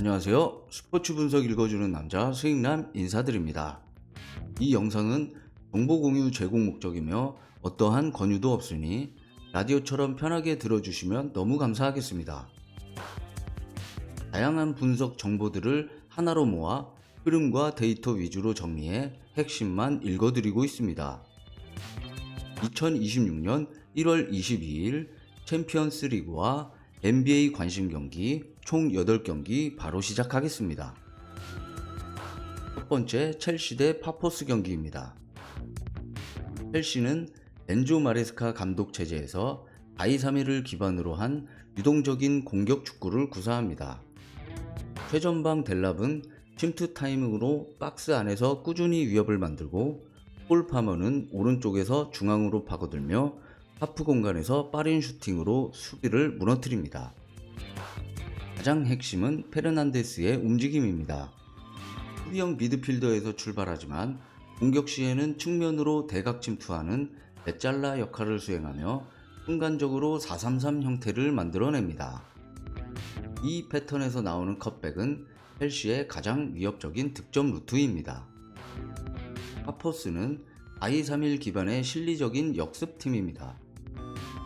안녕하세요. 스포츠 분석 읽어주는 남자 수익남 인사드립니다. 이 영상은 정보 공유 제공 목적이며 어떠한 권유도 없으니 라디오처럼 편하게 들어주시면 너무 감사하겠습니다. 다양한 분석 정보들을 하나로 모아 흐름과 데이터 위주로 정리해 핵심만 읽어드리고 있습니다. 2026년 1월 22일 챔피언스 리그와 NBA 관심 경기 총 8경기 바로 시작하겠습니다. 첫 번째 첼시 대 파포스 경기입니다. 첼시는 엔조 마레스카 감독 체제에서 4-2-3-1을 기반으로 한 유동적인 공격 축구를 구사합니다. 최전방 델랍은 침투 타이밍으로 박스 안에서 꾸준히 위협을 만들고 폴 파머는 오른쪽에서 중앙으로 파고들며 하프 공간에서 빠른 슈팅으로 수비를 무너뜨립니다. 가장 핵심은 페르난데스의 움직임입니다. 수비형 미드필더에서 출발하지만 공격 시에는 측면으로 대각 침투하는 메잘라 역할을 수행하며 순간적으로 433 형태를 만들어냅니다. 이 패턴에서 나오는 컷백은 첼시의 가장 위협적인 득점 루트입니다. 파포스는 4-2-3-1 기반의 실리적인 역습팀입니다.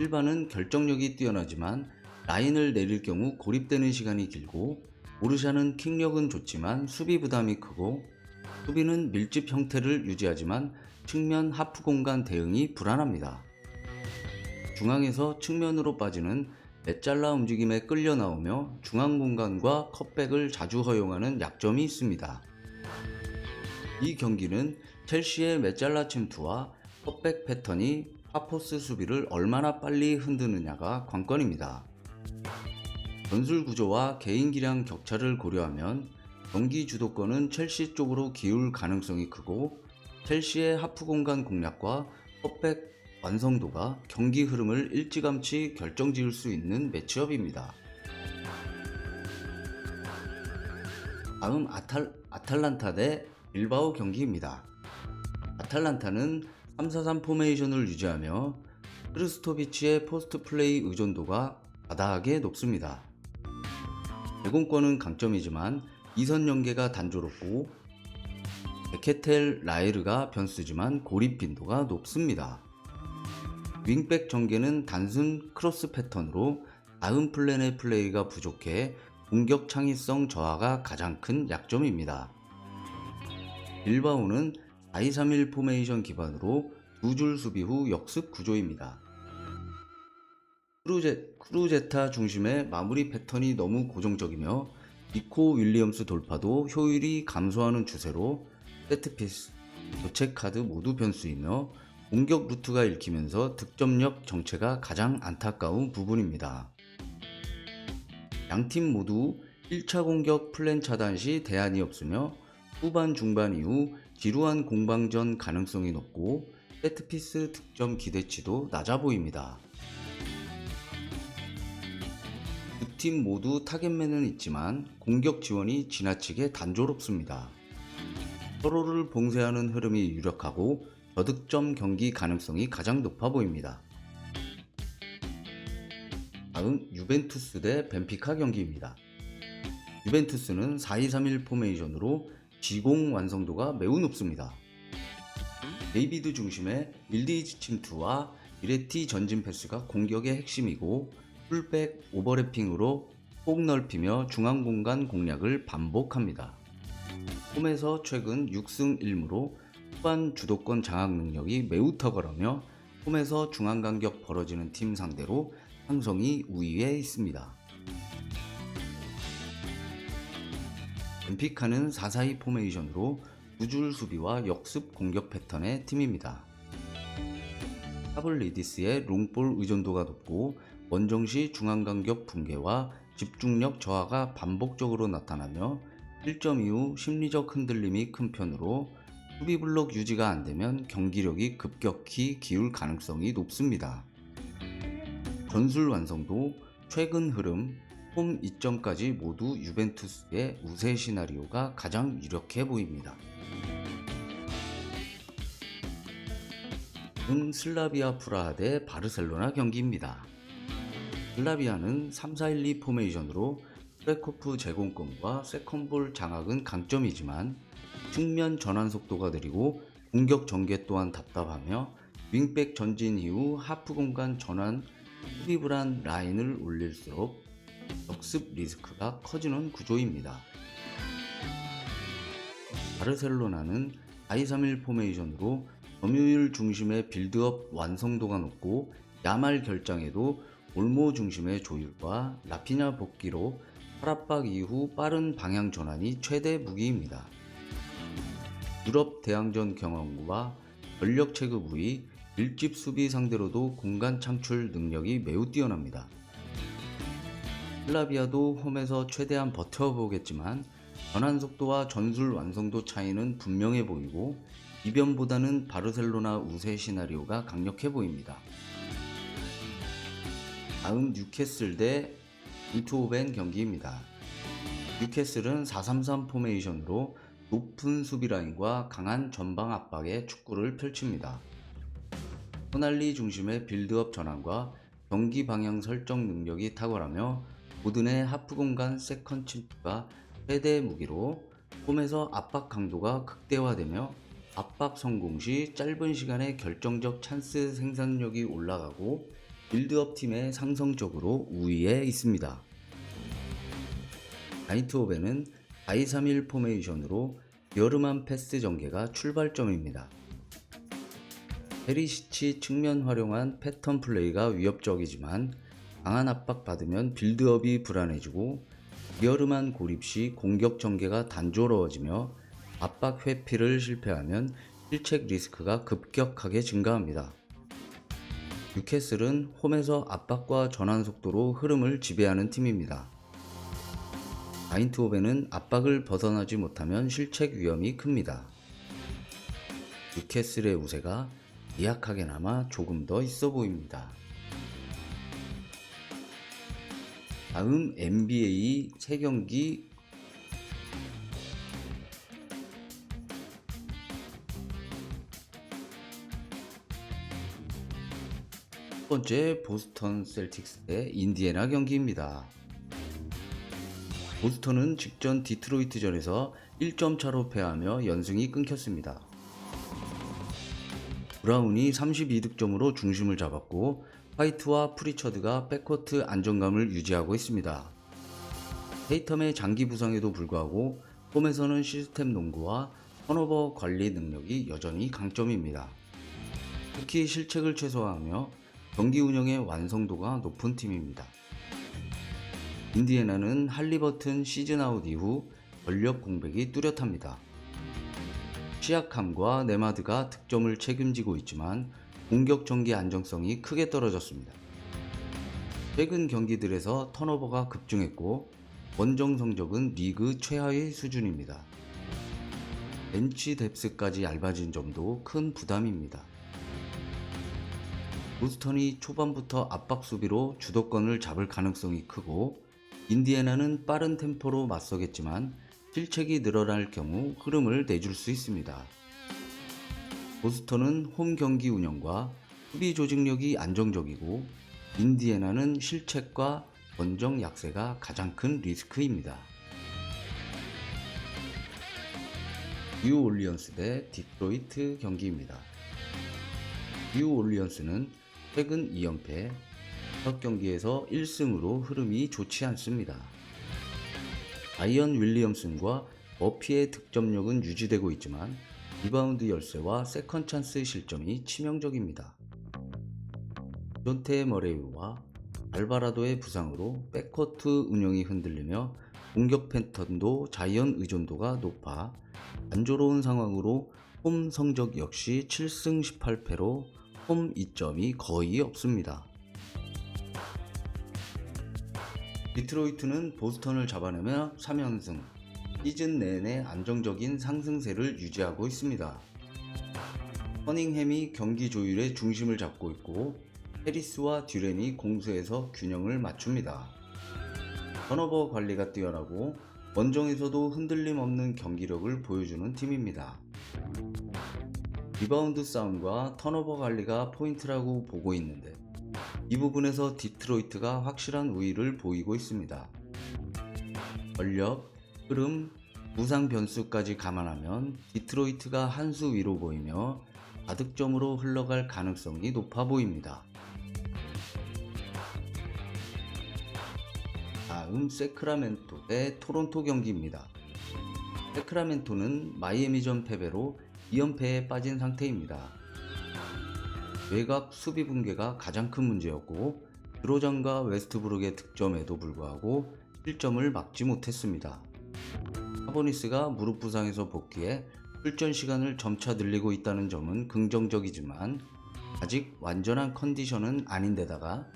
일반은 결정력이 뛰어나지만 라인을 내릴 경우 고립되는 시간이 길고 오르샤는 킥력은 좋지만 수비 부담이 크고 수비는 밀집 형태를 유지하지만 측면 하프 공간 대응이 불안합니다. 중앙에서 측면으로 빠지는 메잘라 움직임에 끌려 나오며 중앙 공간과 컷백을 자주 허용하는 약점이 있습니다. 이 경기는 첼시의 메잘라 침투와 컷백 패턴이 파포스 수비를 얼마나 빨리 흔드느냐가 관건입니다. 전술 구조와 개인 기량 격차를 고려하면 경기 주도권은 첼시 쪽으로 기울 가능성이 크고 첼시의 하프 공간 공략과 컵백 완성도가 경기 흐름을 일찌감치 결정지을 수 있는 매치업입니다. 다음 아탈, 아탈란타 대 빌바오 경기입니다. 아탈란타는 3-4-3 포메이션을 유지하며 크르스토비치의 포스트 플레이 의존도가 바닥에 높습니다. 제공권은 강점이지만 이선 연계가 단조롭고 베케텔 라이르가 변수지만 고립 빈도가 높습니다. 윙백 전개는 단순 크로스 패턴으로 다음 플랜의 플레이가 부족해 공격 창의성 저하가 가장 큰 약점입니다. 빌바오는 4-2-3-1 포메이션 기반으로 두 줄 수비 후 역습 구조입니다. 크루제, 크루제타 중심의 마무리 패턴이 너무 고정적이며 니코 윌리엄스 돌파도 효율이 감소하는 추세로 세트피스, 교체 카드 모두 변수이며 공격 루트가 읽히면서 득점력 정체가 가장 안타까운 부분입니다. 양팀 모두 1차 공격 플랜 차단 시 대안이 없으며 후반 중반 이후 지루한 공방전 가능성이 높고 세트피스 득점 기대치도 낮아 보입니다. 두팀 모두 타겟맨은 있지만 공격 지원이 지나치게 단조롭습니다. 서로를 봉쇄하는 흐름이 유력하고 저득점 경기 가능성이 가장 높아 보입니다. 다음 유벤투스 대 벤피카 경기입니다. 유벤투스는 4-2-3-1 포메이션으로 지공 완성도가 매우 높습니다. 데이비드 중심의 밀디지 침투와 미레티 전진 패스가 공격의 핵심이고 풀백 오버래핑으로 폭 넓히며 중앙 공간 공략을 반복합니다. 홈에서 최근 6승 1무로 후반 주도권 장악 능력이 매우 탁월하며 홈에서 중앙 간격 벌어지는 팀 상대로 상성이 우위에 있습니다. 벤피카는 4-4-2 포메이션으로 두줄 수비와 역습 공격 패턴의 팀입니다. 파블리디스의 롱볼 의존도가 높고 원정시 중앙 간격 붕괴와 집중력 저하가 반복적으로 나타나며 1점 이후 심리적 흔들림이 큰 편으로 수비 블록 유지가 안되면 경기력이 급격히 기울 가능성이 높습니다. 전술 완성도, 최근 흐름, 홈 이점까지 모두 유벤투스의 우세 시나리오가 가장 유력해 보입니다. 은 슬라비아 프라하 대 바르셀로나 경기입니다. 슬라비아는 3-4-1-2 포메이션으로 플레코프 제공권과 세컨볼 장악은 강점이지만 측면 전환 속도가 느리고 공격 전개 또한 답답하며 윙백 전진 이후 하프 공간 전환 트리블한 라인을 올릴수록 역습 리스크가 커지는 구조입니다. 바르셀로나는 4-2-3-1 포메이션으로 점유율 중심의 빌드업 완성도가 높고 야말 결장에도 올모 중심의 조율과 라피냐 복귀로 팔압박 이후 빠른 방향 전환이 최대 무기입니다. 유럽 대항전 경험과 전력 체급 우위, 일집 수비 상대로도 공간 창출 능력이 매우 뛰어납니다. 슬라비아도 홈에서 최대한 버텨보겠지만 전환 속도와 전술 완성도 차이는 분명해 보이고 이변보다는 바르셀로나 우세 시나리오가 강력해 보입니다. 다음 뉴캐슬 대 이투오벤 경기입니다. 뉴캐슬은 4-3-3 포메이션으로 높은 수비 라인과 강한 전방 압박의 축구를 펼칩니다. 호날리 중심의 빌드업 전환과 경기 방향 설정 능력이 탁월하며 고든의 하프 공간 세컨 침투가 최대 무기로 홈에서 압박 강도가 극대화되며 압박 성공 시 짧은 시간에 결정적 찬스 생산력이 올라가고 빌드업 팀의 상성적으로 우위에 있습니다. 나이트오벤은 4-2-3-1 포메이션으로 여름한 패스 전개가 출발점입니다. 페리시치 측면 활용한 패턴 플레이가 위협적이지만 강한 압박 받으면 빌드업이 불안해지고 리얼음한 고립 시 공격 전개가 단조로워지며 압박 회피를 실패하면 실책 리스크가 급격하게 증가합니다. 뉴캐슬은 홈에서 압박과 전환 속도로 흐름을 지배하는 팀입니다. 아인트호벤은 압박을 벗어나지 못하면 실책 위험이 큽니다. 뉴캐슬의 우세가 미약하게나마 조금 더 있어 보입니다. 다음 NBA 3경기 첫 번째 보스턴 셀틱스 대 인디애나 경기입니다. 보스턴은 직전 디트로이트전에서 1점 차로 패하며 연승이 끊겼습니다. 브라운이 32득점으로 중심을 잡았고 화이트와 프리처드가 백코트 안정감을 유지하고 있습니다. 헤이텀의 장기 부상에도 불구하고 홈에서는 시스템 농구와 턴오버 관리 능력이 여전히 강점입니다. 특히 실책을 최소화하며 경기 운영의 완성도가 높은 팀입니다. 인디애나는 할리버튼 시즌 아웃 이후 전력 공백이 뚜렷합니다. 시약함과 네마드가 득점을 책임지고 있지만 공격 전개 안정성이 크게 떨어졌습니다. 최근 경기들에서 턴오버가 급증했고 원정 성적은 리그 최하위 수준입니다. 벤치 뎁스까지 얇아진 점도 큰 부담입니다. 보스턴이 초반부터 압박 수비로 주도권을 잡을 가능성이 크고 인디애나는 빠른 템포로 맞서겠지만 실책이 늘어날 경우 흐름을 내줄 수 있습니다. 보스턴은 홈 경기 운영과 수비 조직력이 안정적이고 인디애나는 실책과 원정 약세가 가장 큰 리스크입니다. 뉴 올리언스 대 디트로이트 경기입니다. 뉴 올리언스는 최근 2연패, 첫 경기에서 1승으로 흐름이 좋지 않습니다. 아이언 윌리엄슨과 머피의 득점력은 유지되고 있지만 리바운드 열세와 세컨 찬스 실점이 치명적입니다. 존테 머레이와 알바라도의 부상으로 백코트 운영이 흔들리며 공격 패턴도 자이언 의존도가 높아 안조로운 상황으로 홈 성적 역시 7승 18패로 홈 이점이 거의 없습니다. 디트로이트는 보스턴을 잡아내며 3연승, 시즌 내내 안정적인 상승세를 유지하고 있습니다. 허닝햄이 경기 조율의 중심을 잡고 있고 해리스와 듀렌이 공수에서 균형을 맞춥니다. 턴오버 관리가 뛰어나고 원정에서도 흔들림 없는 경기력을 보여주는 팀입니다. 리바운드 싸움과 턴오버 관리가 포인트라고 보고 있는데 이 부분에서 디트로이트가 확실한 우위를 보이고 있습니다. 전력, 흐름, 부상 변수까지 감안하면 디트로이트가 한 수 위로 보이며 다득점으로 흘러갈 가능성이 높아 보입니다. 다음 세크라멘토 대 토론토 경기입니다. 세크라멘토는 마이애미전 패배로 2연패에 빠진 상태입니다. 외곽 수비 붕괴가 가장 큰 문제였고 드로전과 웨스트브룩의 득점에도 불구하고 실점을 막지 못했습니다. 사보니스가 무릎 부상에서 복귀해 출전 시간을 점차 늘리고 있다는 점은 긍정적이지만 아직 완전한 컨디션은 아닌데다가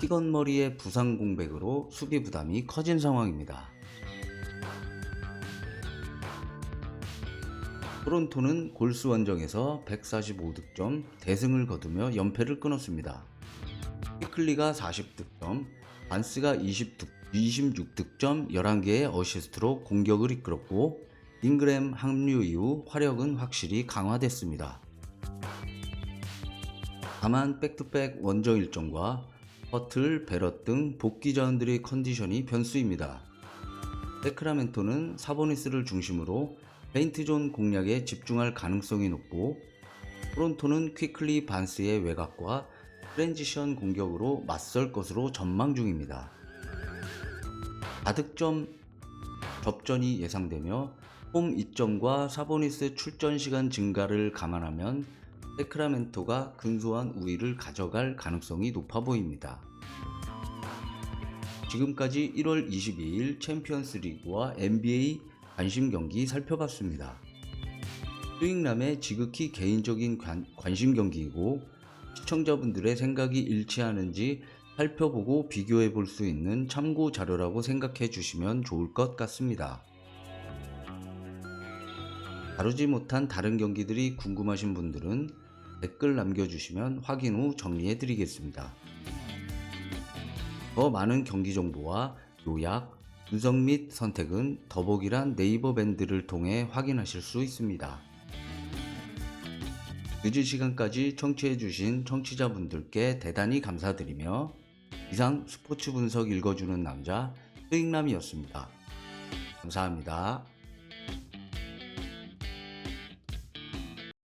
티건 머리의 부상 공백으로 수비 부담이 커진 상황입니다. 토론토는 골스 원정에서 145득점 대승을 거두며 연패를 끊었습니다. 피클리가 40득점, 반스가 20득, 26득점 11개의 어시스트로 공격을 이끌었고 잉그램 합류 이후 화력은 확실히 강화됐습니다. 다만 백투백 원정 일정과 허틀, 베럿 등 복귀 자원들의 컨디션이 변수입니다. 세크라멘토는 사보니스를 중심으로 페인트존 공략에 집중할 가능성이 높고 토론토는 퀴클리 반스의 외곽과 트랜지션 공격으로 맞설 것으로 전망 중입니다. 다득점 접전이 예상되며 홈 이점과 사보니스 출전 시간 증가를 감안하면 세크라멘토가 근소한 우위를 가져갈 가능성이 높아 보입니다. 지금까지 1월 22일 챔피언스 리그와 NBA 관심 경기 살펴봤습니다. 스윙남의 지극히 개인적인 관, 관심 경기이고 시청자분들의 생각이 일치하는지 살펴보고 비교해 볼 수 있는 참고 자료라고 생각해 주시면 좋을 것 같습니다. 다루지 못한 다른 경기들이 궁금하신 분들은 댓글 남겨주시면 확인 후 정리해 드리겠습니다. 더 많은 경기 정보와 요약, 분석 및 선택은 더보기란 네이버 밴드를 통해 확인하실 수 있습니다. 늦은 시간까지 청취해주신 청취자분들께 대단히 감사드리며 이상 스포츠 분석 읽어주는 남자 스익남이었습니다. 감사합니다.